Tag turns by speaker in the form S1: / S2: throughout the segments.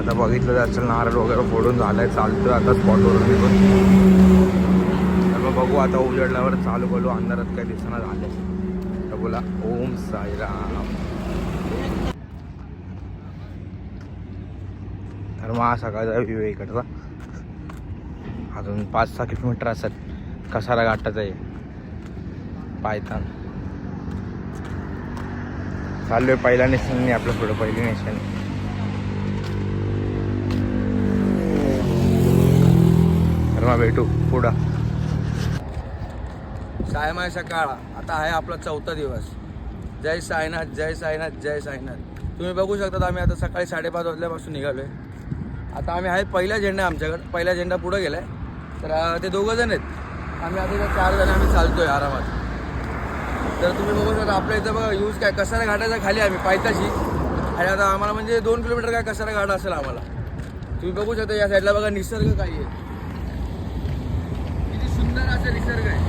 S1: आता बघितलं असेल नारळ वगैरे फोडून झालंय चालतोय आता स्पॉटवर निघून. तर मग बघू आता उजडल्यावर चालू बोलू अंधारात काही दिसणार झालंय. तर बोला ओम साईराम. तर मग हा सकाळचा व्ह्यू आहे इकडचा. अजून पाच सहा किलोमीटर असत कसारा गाठाचा आहे. पायथान. चालू आहे पहिला नेशन नाही आपलं पुढं पहिली नेशन मग भेटू. पुढं. सायमायचा काळा. आता आहे आपला चौथा दिवस. जय साईनाथ जय साईनाथ जय साईनाथ तुम्ही बघू शकता आम्ही आता सकाळी साडेपाच वाजल्यापासून निघालोय. आता आम्ही आहे पहिला झेंडा आमच्याकडे. पहिला झेंडा पुढं गेलाय. तर ते दोघं जण आहेत. आम्ही आता चार जण आम्ही चालतोय आरामात. तर तुम्ही बघू शकता आपल्या इथं बघा यूज काय कसारा घाटाच्या खाली आम्ही पायथ्याशी. आणि आता आम्हाला म्हणजे दोन किलोमीटर काय कसारा घाट असेल आम्हाला. तुम्ही बघू शकता या साईडला बघा निसर्ग काही आहे किती सुंदर असं निसर्ग आहे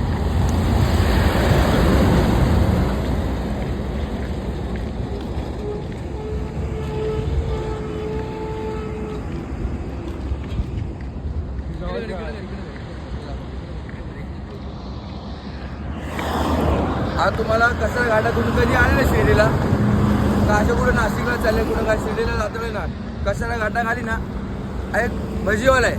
S1: हा तुम्हाला कसा घाटा तुम्ही कधी आले ना शिर्डीला? का असं कुठं नाशिकला चालले कुठं काय शिर्डीला जातोय ना? कशाला घाटाखाली ना? एक भजीवाला आहे.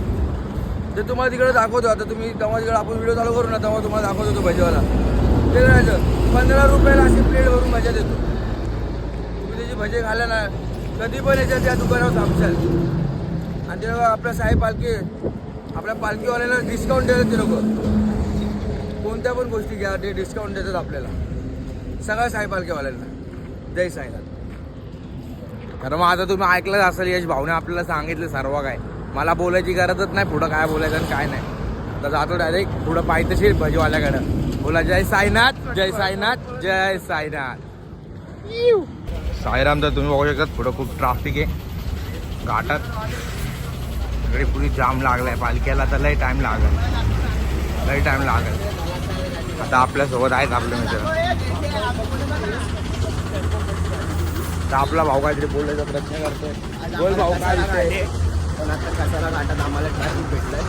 S1: ते तुम्हाला तिकडे दाखवतो. आता तुम्ही तेव्हा तिकडे आपण व्हिडिओ चालू करू ना तेव्हा तुम्हाला दाखवतो तो भजीवाला. ते करायचं. पंधरा रुपयाला अशी प्लेट भरून भज्या देतो. तुम्ही त्याची भजे खाल्ल्या ना कधी पण याच्या त्या दुकानावर थांबशाल. आणि ते आपल्या साहेब पालखी आपल्या पालखीवाल्याला डिस्काउंट देतात ते लोक. कोणत्या पण गोष्टी घ्या ते डिस्काउंट देतात आपल्याला. सगळ्या साई पालखीवाल्यांना. जय साईनाथ. खरं मग आता तुम्ही ऐकलंच असेल यश भाऊने आपल्याला सांगितलं सर्व काय. मला बोलायची गरजच नाही पुढं काय बोलायचं आणि काय नाही. आता जातो डायरेक्ट पुढं पाहिजे भजीवाल्याकडं. बोला जय साईनाथ जय साईनाथ जय साईनाथ. साईराम तर तुम्ही बघू शकता पुढं खूप ट्राफिक आहे. घाटात. इकडे पुरी जाम लागलाय पालख्याला तर लय टाइम लागेल. लय टाइम लागेल. आता आपल्यासोबत आहेत आपले मित्र. तर आपला भाऊ काहीतरी बोलायचा प्रयत्न करतोय. बोल भाऊ काय विषय?
S2: पण आता कसारा घाटात आम्हाला ट्रॅफिक भेटलंय.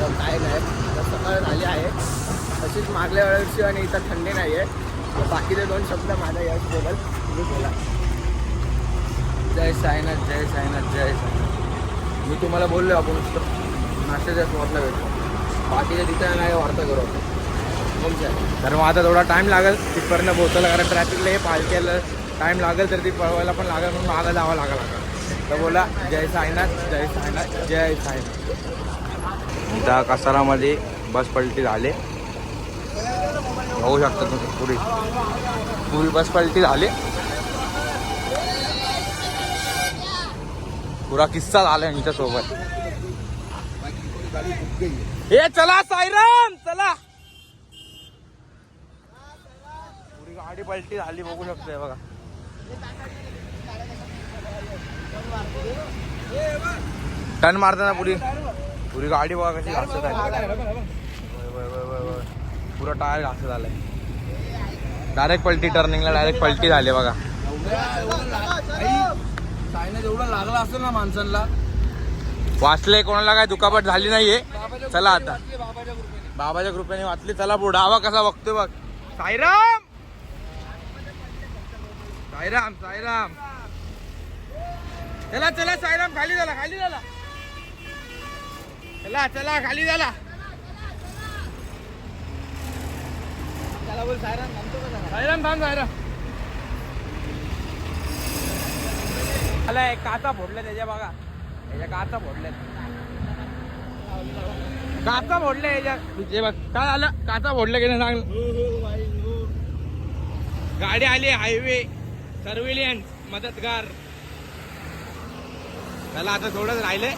S2: तर काय नाही. आता सकाळ झाली आहे. तशीच मागल्या वर्षी आणि इथं थंडी नाही आहे तर बाकीचे दोन शब्द माझा यश बोलल तुम्ही बोला.
S1: जय साईनाथ जय साईनाथ जय साईनाथ. मी तुम्हाला बोललो आपण नाश्त्याच्या स्पॉटला भेटतो बाकीच्या तिथे नाही वार्ता करू आपण तर मग आता थोडा टाईम लागेल तिथपर्यंत पोहोचायला कारण ट्रॅफिकला हे पालख्याला टाईम लागेल तर ती पळवायला पण लागेल म्हणून मागं जावं लागेल आता. तर बोला जय साईनाथ जय साईनाथ जय साईनाथ. त्या कसारामध्ये बस पलटी झाले. होऊ शकता तुम्ही पुरी फुल बस पलटी झाली. पुरा किस्सा झाला यांच्यासोबत. हे चला सायरन! चला पुरी गाडी पलटी झाली बघू शकतोय बघा. टन मारताना पुरी पुरी गाडी बघा कशी घासत आहे. वय. पुरा टायर घासत झालाय डायरेक्ट पलटी टर्निंगला डायरेक्ट पलटी झाली बघा.
S2: सायना जेवढा लागला असेल ना माणसांना
S1: वाचले कोणाला काय दुखापत झाली नाहीये. चला आता. बाबाच्या कृपेने वाचली चला पुढे. डावा कसा बघतोय बघ. साईराम! साईराम साईराम. चला चला साईराम खाली झाला खाली झाला. चला चला खाली झाला.
S2: त्याला बोल सायरान थांबतो का?
S1: साईराम थांब साईराम. आला एक काचा फोडल्या त्याच्या बघा. त्याच्या काचा फोडल्यात. काचा फोडल्या याच्या. जे बघ काय झालं काचा फोडल्या की नाही सांग. गाडी आली हायवे. सर्व्हिलियन्स मदतगार. त्याला आता थोडंच राहिले.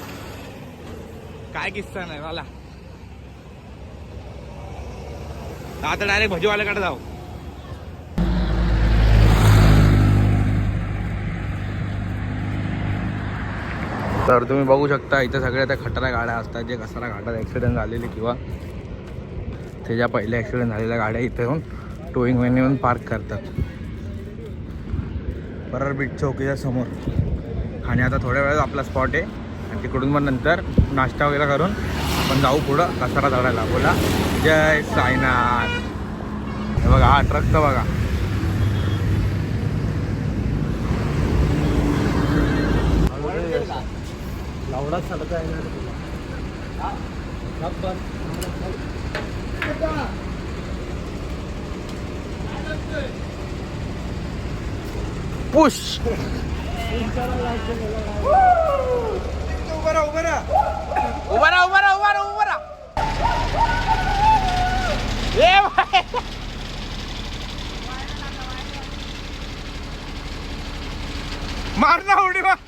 S1: काय किस्सा नाही मला आता डायरेक्ट भजीवाल्याकडे जाऊ. तर तुम्ही बघू शकता इथे सगळ्या त्या खटारा गाड्या असतात जे कसारा घाटात ॲक्सिडेंट झालेले किंवा त्याच्या पहिल्या ॲक्सिडेंट झालेल्या गाड्या इथे येऊन टोईंग वेन येऊन पार्क करतात. परर बीच चौकीच्या समोर. आणि आता थोड्या वेळात आपला स्पॉट आहे. आणि तिकडून मग नंतर नाश्ता वगैरे करून आपण जाऊ पुढं कसारा चढायला. बोला. जय साईनाथ. हे बघा हा ट्रक तर बघा. पुश. उभा राहा उभा राहा. उभा राहा उभा राहा ए भाई. मार ना उडी मार.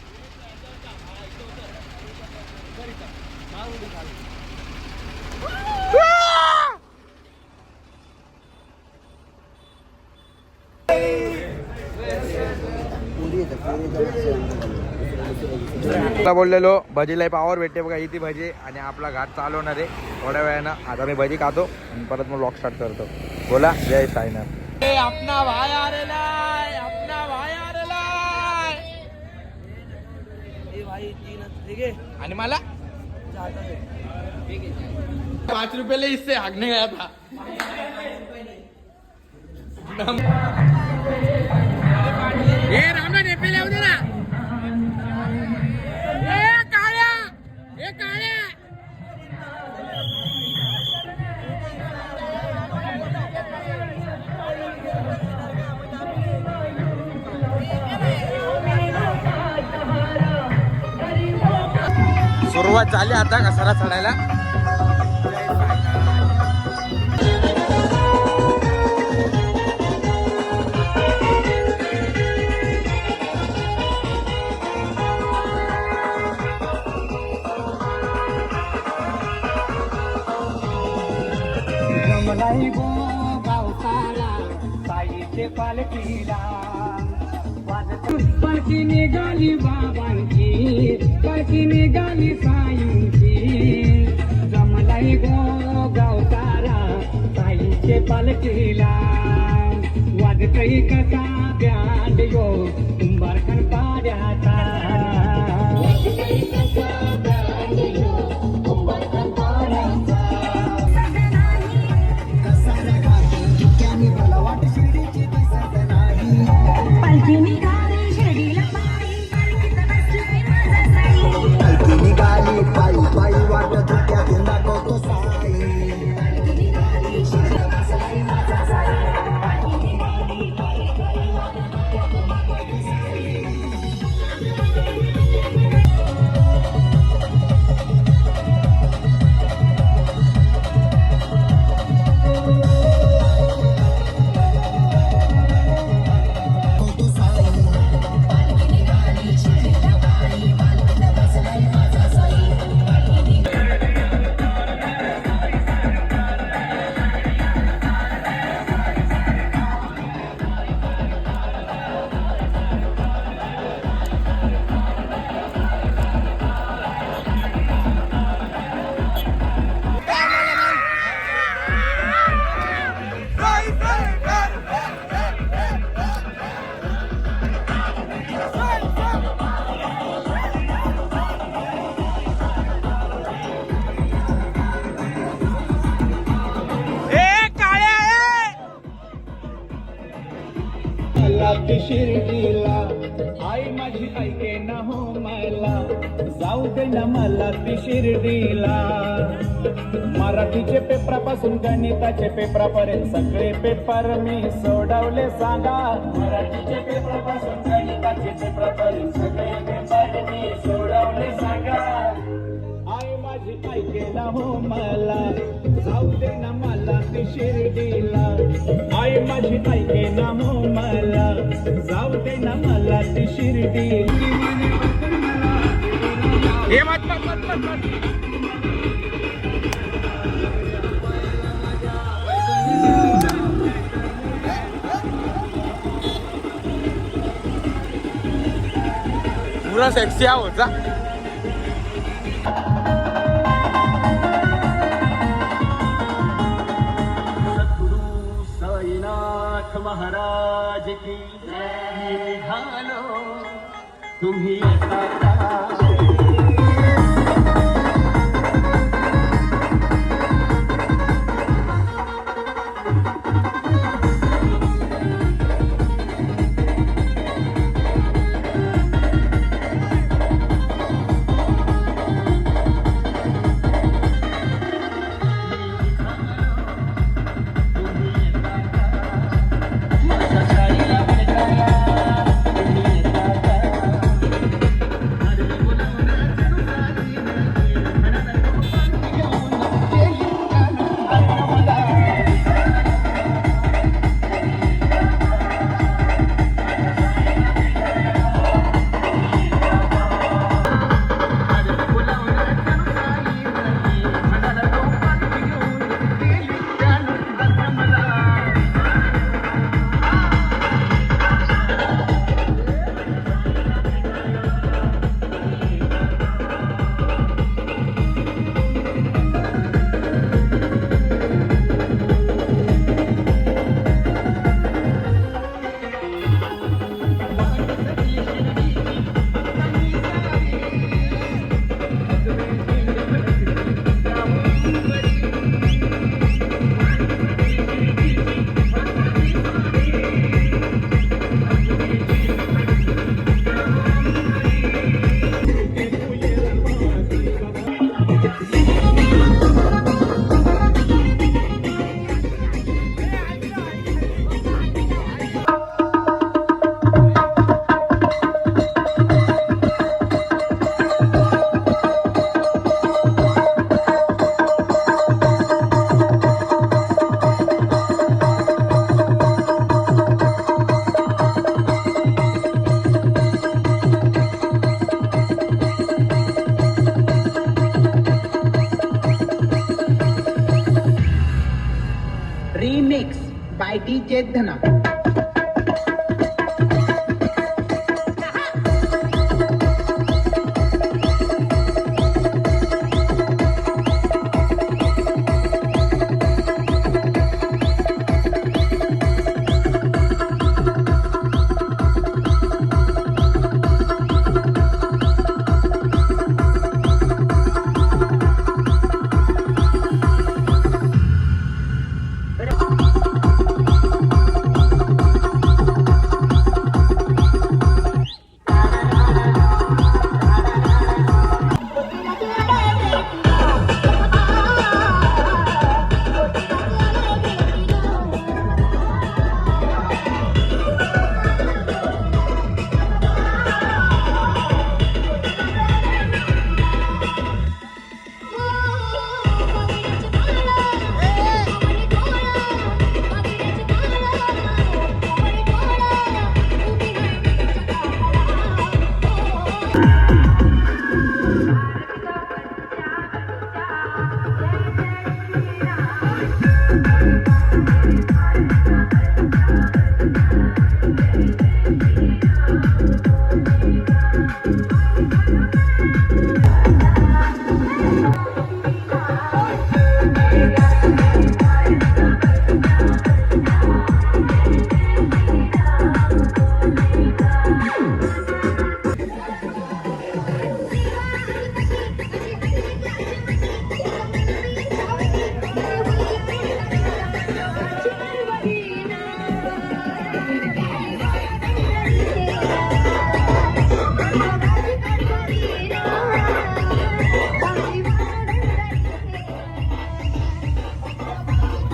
S1: आता बोललेलो भजीला पावर भेटते बघा इथे भजी आणि आपला घाट चालवणार आहे. थोड्या वेळानं आता मी भजी खातो आणि परत मग लॉक स्टार्ट करतो. बोला जय साईनाथ. अपना भाई आलेला आहे अपना भाई आलेला आहे? आणि मला? पाच रुपयाला गया था ए सुरुवात झाली आता घसारा चढायला. Rica
S3: मला ती शिर्डीला आई माझी ऐके ना हो मला. जाऊ दे ना मला ती शिर्डीला मराठीचे पेपरापासून गणिताचे पेपरापर्यंत सगळे पेपर मी सोडवले सांगा. मराठीचे पेपरापासून गणिताचे पेपरापर्यंत सगळे पेपर मी सोडवले सांगा. आई माझी ऐके ना हो मला. जाऊ दे ना जाती शिर्डीला. आई माझी नाही ना मला जाऊ दे ना मला ती शिर्डी.
S1: हे सेक्सी आहोत
S4: जा. महाराज की मी निघालो तुम्ही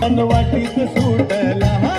S4: वाटीत सुटला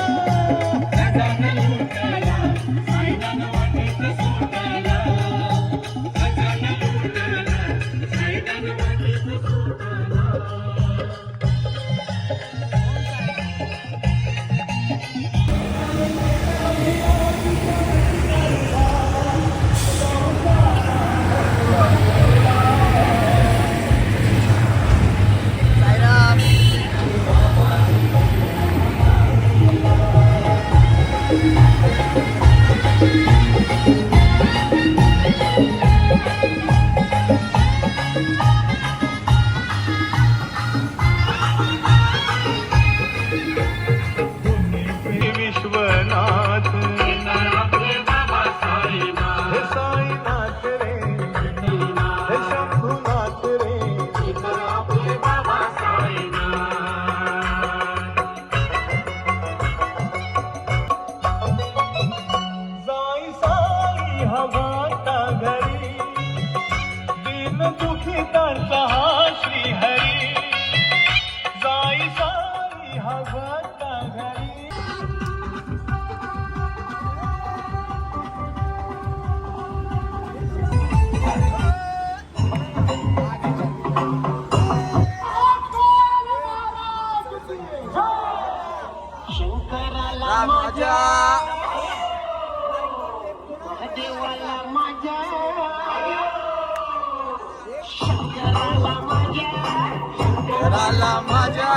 S5: देवाला
S4: माझ्या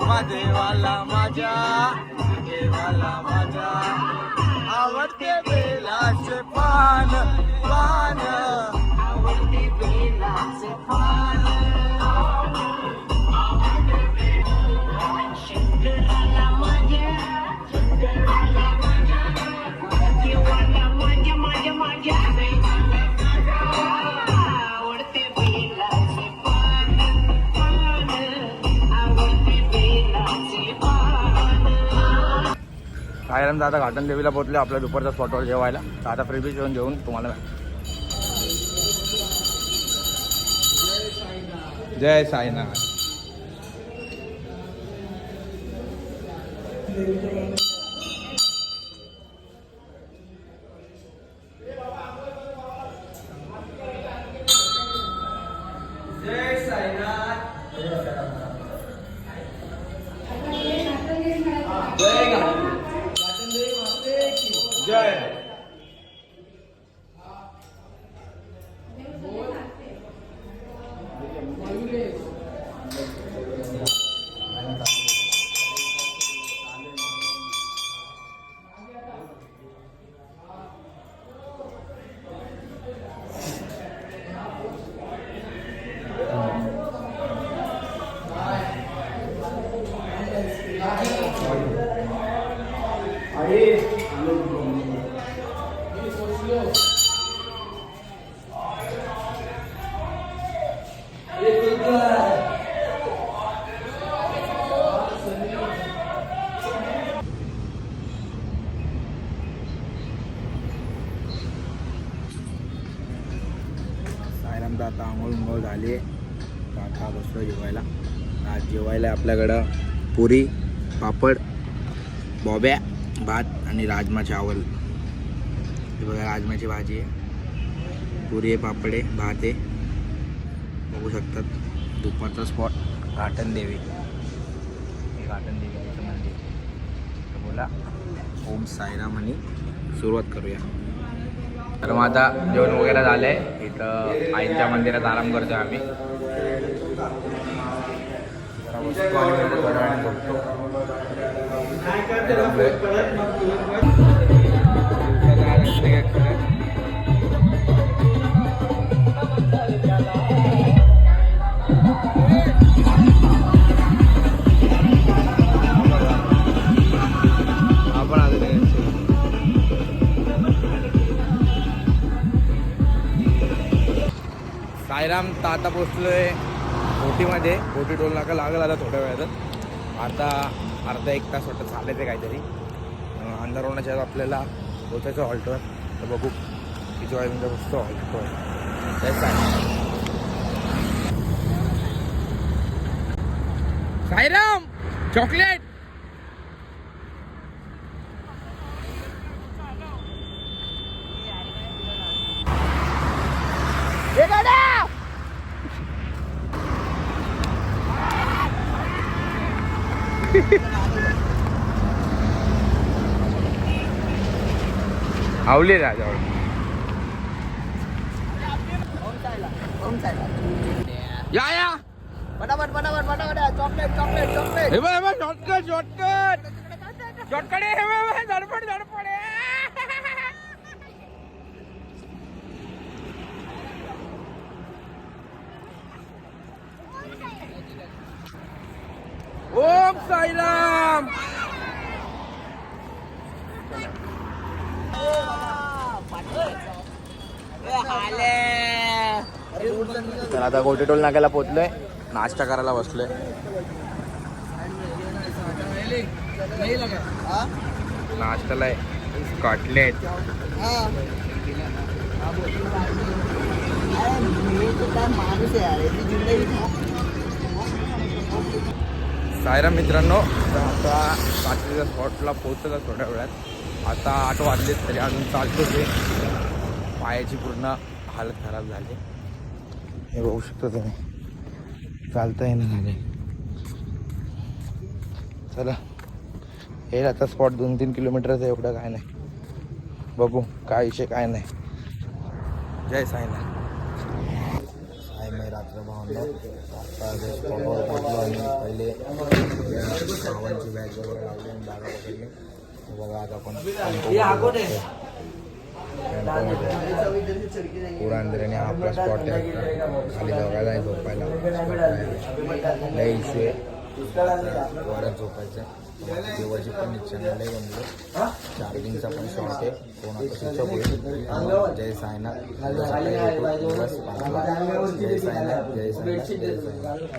S4: महादेवाला माझ्या देवाला माझ्या. आवडते बेलाचे पान पान. आवडते बेलाचे पान.
S1: सायराम आता घाटन देवीला पोहोचले आपल्या दुपारच्या स्पॉटवर जेवायला. तर आता फ्री बीच येऊन जेवून तुम्हाला जय साईनाथ. पुरी पापड बॉब्या भात आणि राजमा चावल. हे बघा राजमाची भाजी आहे. पुरी आहे पापड आहे भात आहे. बघू शकतात. दुपारचा स्पॉट घाटन देवी. हे घाटन देवीचं मंदिर. बोला ओम साईराम आणि सुरुवात करूया. तर मग आता जेवण वगैरे झालं आहे इथं आईच्या मंदिरात आराम करतो आम्ही. बसतो आणि मग थोड्या झोपतो. दिवसाचं साईराम तर आता पोचलोय बोटीमध्ये बोटी टोल नाका लागला आता थोड्या वेळात आता अर्धा एक तास वाटतं चालायचं आहे काहीतरी. अं, अंधार होण्याच्या आपल्याला पोचायचं हॉल्टवर तर बघू. किती वाजेपर्यंत बसतो हॉल्टवर तेच काय साईराम चॉकलेट आवली राजावर या या.
S2: पटापट पटापट पटापट चॉकलेट चॉकलेट चॉकलेट
S1: हे बघ हे बघ शॉर्टकट शॉर्टकट शॉर्टकट हे हे बघ, धडपड धडपड आहे. ओम साईराम तर आता गोटेटोल नाक्याला पोचलोय नाश्ता करायला बसलोय. नाश्त्याला कटलेट.
S2: आहे
S1: सायरा मित्रांनो तर आता रात्रीच्या स्पॉटला पोहोचला थोड्या वेळात. आता आठ वाजलेत तरी अजून चालतो ते पायाची पूर्ण हालत खराब झाली. हे बघू शकता तुम्ही. चालता येणं झाले चला. हे आता स्पॉट दोन तीन किलोमीटरचं एवढं काय नाही. बघू काय विषय काय नाही. जय साईनाथ. रात्र स्पॉटवर आणि पहिले भावांची बॅग वगैरे लावली आणि बॅगा पकडली बघा आता आपण पुरा अंधेऱ्याने हा आपला स्पॉट खाली बघायला आहे झोपायला. लय इशू आहे. वरच झोपायचं. जेवायची पण इच्छा नाही लय जमलो चार्जिंगचा पण शॉर्ट आहे. कोणाचा स्विच ऑफ होईल जय साईनाथ. जय साईनाथ जय साईनाथ जय साईनाथ.